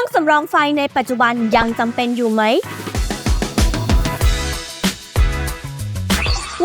รื่องสำรองไฟในปัจจุบันยังจำเป็นอยู่ไหม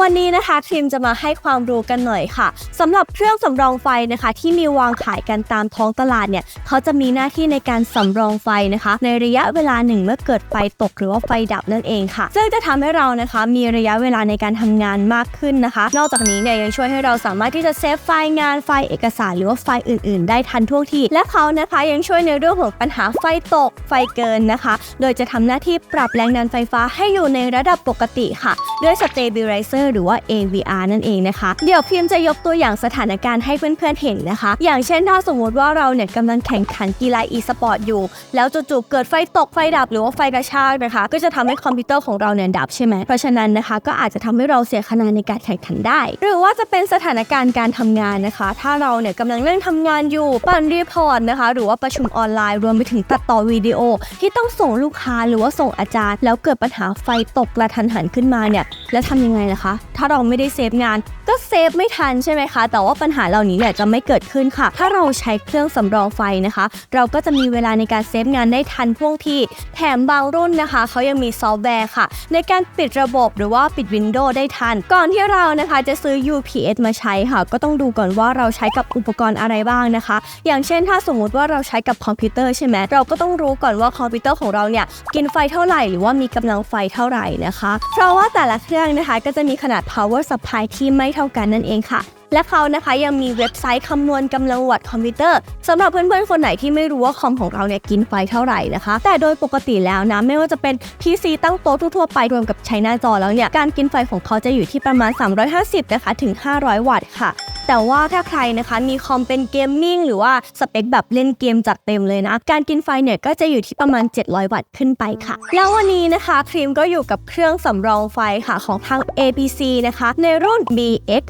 วันนี้นะคะทีมจะมาให้ความรู้กันหน่อยค่ะสำหรับเครื่องสำรองไฟนะคะ ที่มีวางขายกันตามท้องตลาดเนี่ยเขาจะมีหน้าที่ในการสำรองไฟนะคะ ในระยะเวลาหนึ่งเมื่อเกิดไฟตกหรือว่าไฟดับนั่นเองค่ะ ซึ่งจะทำให้เรานะคะ มีระยะเวลาในการทำงานมากขึ้นนะคะ นอกจากนี้เนี่ยยังช่วยให้เราสามารถที่จะเซฟไฟล์งานไฟล์เอกสารหรือว่าไฟล์อื่น ๆ ได้ทันท่วงทีและเขานะคะยังช่วยในเรื่องของปัญหาไฟตกไฟเกินนะคะ โดยจะทำหน้าที่ปรับแรงดันไฟฟ้าให้อยู่ในระดับปกติค่ะ ด้วย stabilizer หรือว่า AVR นั่นเองนะคะ เดี๋ยวพิมพ์จะยกตัวอย่างสถานการณ์ให้เพื่อนๆเห็นนะคะ อย่างเช่นถ้าสมมติว่าเราเนี่ยกำลังแข่งขันกีฬา e-sport อยู่ แล้วจู่ๆเกิดไฟตกไฟดับหรือว่าไฟกระชากนะคะ ก็จะทำให้คอมพิวเตอร์ของเราเนี่ยดับใช่ไหมเพราะฉะนั้นนะคะ ก็อาจจะทำให้เราเสียคะแนนในการแข่งขันได้ หรือว่าจะเป็นสถานการณ์การทำงานนะคะ ถ้าเราเนี่ยกำลังเร่งทำงานอยู่ปั่นรีพอร์ตนะคะ หรือว่าประชุมออนไลน์รวมไปถึงตัดต่อวิดีโอ ที่ต้องส่งลูกค้าหรือว่าส่งอาจารย์ แล้วเกิดปัญหาไฟตกกระทันหันขึ้นมาเนี่ยแล้วทำยังไงล่ะคะ ถ้าเราไม่ได้เซฟงาน ก็เซฟไม่ทันใช่ไหมคะ แต่ว่าปัญหาเหล่านี้เนี่ยจะไม่เกิดขึ้นค่ะ ถ้าเราใช้เครื่องสำรองไฟนะคะ เราก็จะมีเวลาในการเซฟงานได้ทันท่วงที แถมบางรุ่นนะคะเขายังมีซอฟต์แวร์ค่ะ ในการปิดระบบหรือว่าปิดวินโดว์ได้ทัน ก่อนที่เรานะคะจะซื้อ UPS มาใช้ค่ะ ก็ต้องดูก่อนว่าเราใช้กับอุปกรณ์อะไรบ้างนะคะ อย่างเช่น ถ้าสมมุติว่าเราใช้กับคอมพิวเตอร์ใช่ไหมเราก็ต้องรู้ก่อนว่าคอมพิวเตอร์ของเราเนี่ยกินไฟเท่าไหร่หรือว่ามีกำลังไฟเท่าไหร่นะคะ เพราะว่าแต่ละเครื่องนะคะก็จะมีขนาด power supply ที่ไม่เท่ากันนั่นเองค่ะ และเขานะคะยังมีเว็บไซต์คำนวณกำลังวัตต์คอมพิวเตอร์สำหรับเพื่อนๆ คนไหนที่ไม่รู้ว่าคอมของเราเนี่ยกินไฟเท่าไหร่นะคะ แต่โดยปกติแล้วนะไม่ว่าจะเป็น PC ตั้งโต๊ะทั่วๆไปรวมกับใช้หน้าจอแล้วเนี่ยการกินไฟของเขาจะอยู่ที่ประมาณ 350นะคะถึง 500 วัตต์ค่ะแต่ว่าถ้าใครนะคะมีคอมเป็นเกมมิ่งหรือว่าสเปคแบบเล่นเกมจัดเต็มเลยนะ การกินไฟเนี่ยก็จะอยู่ที่ประมาณ 700 วัตต์ขึ้นไปค่ะ แล้ววันนี้นะคะครีมก็อยู่กับเครื่องสำรองไฟค่ะของทาง APC นะคะ ในรุ่น BX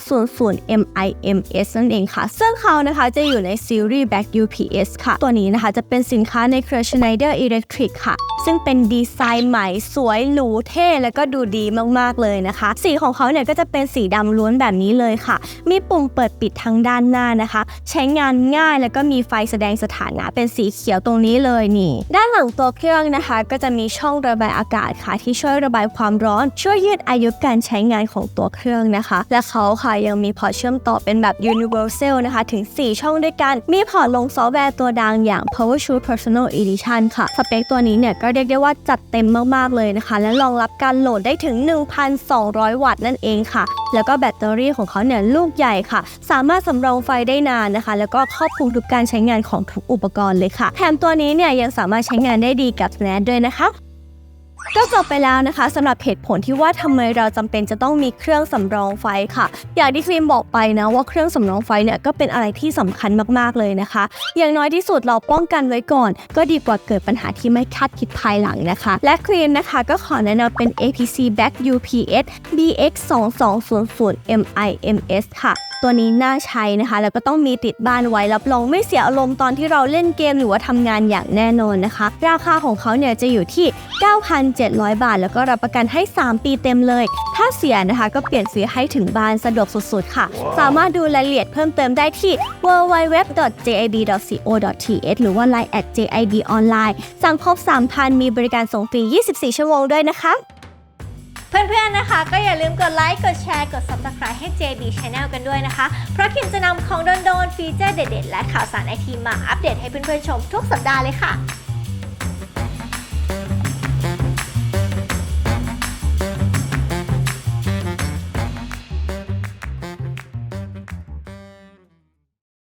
2200 MIMS นั่นเองค่ะ ซึ่งเขานะคะจะอยู่ในซีรีส์ Back UPS ค่ะ ตัวนี้นะคะจะเป็นสินค้าในเครือ Schneider Electric ค่ะ ซึ่งเป็นดีไซน์ใหม่สวยหรูเท่แล้วก็ดูดีมากๆเลยนะคะ สีของเขาเนี่ยก็จะเป็นสีดำล้วนแบบนี้เลยค่ะ มีปุ่มเปิดปิดทางด้านหน้านะคะ ใช้งานง่ายแล้วก็มีไฟแสดงสถานะเป็นสีเขียวตรงนี้เลยนี่ ด้านหลังตัวเครื่องนะคะ ก็จะมีช่องระบายอากาศค่ะ ที่ช่วยระบายความร้อน ช่วยยืดอายุการใช้งานของตัวเครื่องนะคะ และเขาค่ะยังมีพอร์ตเชื่อมต่อเป็นแบบ universal นะคะถึง 4 ช่องด้วยกัน มีพอร์ตลงซอฟต์แวร์ตัวดังอย่าง PowerShoot Personal Edition ค่ะสเปคตัวนี้เนี่ยก็เรียกได้ว่าจัดเต็มมากๆเลยนะคะ และรองรับการโหลดได้ถึง 1,200 วัตต์นั่นเองค่ะ แล้วก็แบตเตอรี่ของเขาเนี่ยลูกใหญ่ค่ะ สามารถสำรองไฟได้นานนะคะ แล้วก็ครอบคลุมทุกการใช้งานของทุกอุปกรณ์เลยค่ะ แถมตัวนี้เนี่ยยังสามารถใช้งานได้ดีกับ Snap ด้วยนะคะ ก็จบไปแล้วนะคะสำหรับเหตุผลที่ว่าทำไมเราจำเป็นจะต้องมีเครื่องสำรองไฟค่ะ อย่างที่ครีมบอกไปนะว่าเครื่องสำรองไฟเนี่ยก็เป็นอะไรที่สำคัญมากๆเลยนะคะ อย่างน้อยที่สุดเราป้องกันไว้ก่อน ก็ดีกว่าเกิดปัญหาที่ไม่คาดคิดภายหลังนะคะ และครีมนะคะก็ขอแนะนำเป็น APC Back UPS BX 2200 MIMS ค่ะตัวนี้น่าใช้นะคะ แล้วก็ต้องมีติดบ้านไว้รับรองไม่เสียอารมณ์ตอนที่เราเล่นเกมหรือว่าทำงานอย่างแน่นอนนะคะ ราคาของเขาเนี่ยจะอยู่ที่9,700 บาท แล้วก็รับประกันให้ 3 ปีเต็มเลย ถ้าเสียนะคะก็เปลี่ยนซื้อให้ถึงบ้านสะดวกสุดๆ ค่ะ สามารถดูรายละเอียดเพิ่มเติมได้ที่ www.jib.co.th หรือว่า line at jib online สั่งครบ 3,000 มีบริการส่งฟรี 24 ชั่วโมงด้วยนะคะ เพื่อนๆ นะคะ ก็อย่าลืมกดไลค์ กดแชร์ กด Subscribe ให้ JB Channel กันด้วยนะคะ เพราะคิมจะนำของโดนๆ ฟีเจอร์เด็ดๆ และข่าวสารไอทีมาอัปเดตให้เพื่อนๆ ชมทุกสัปดาห์เลยค่ะ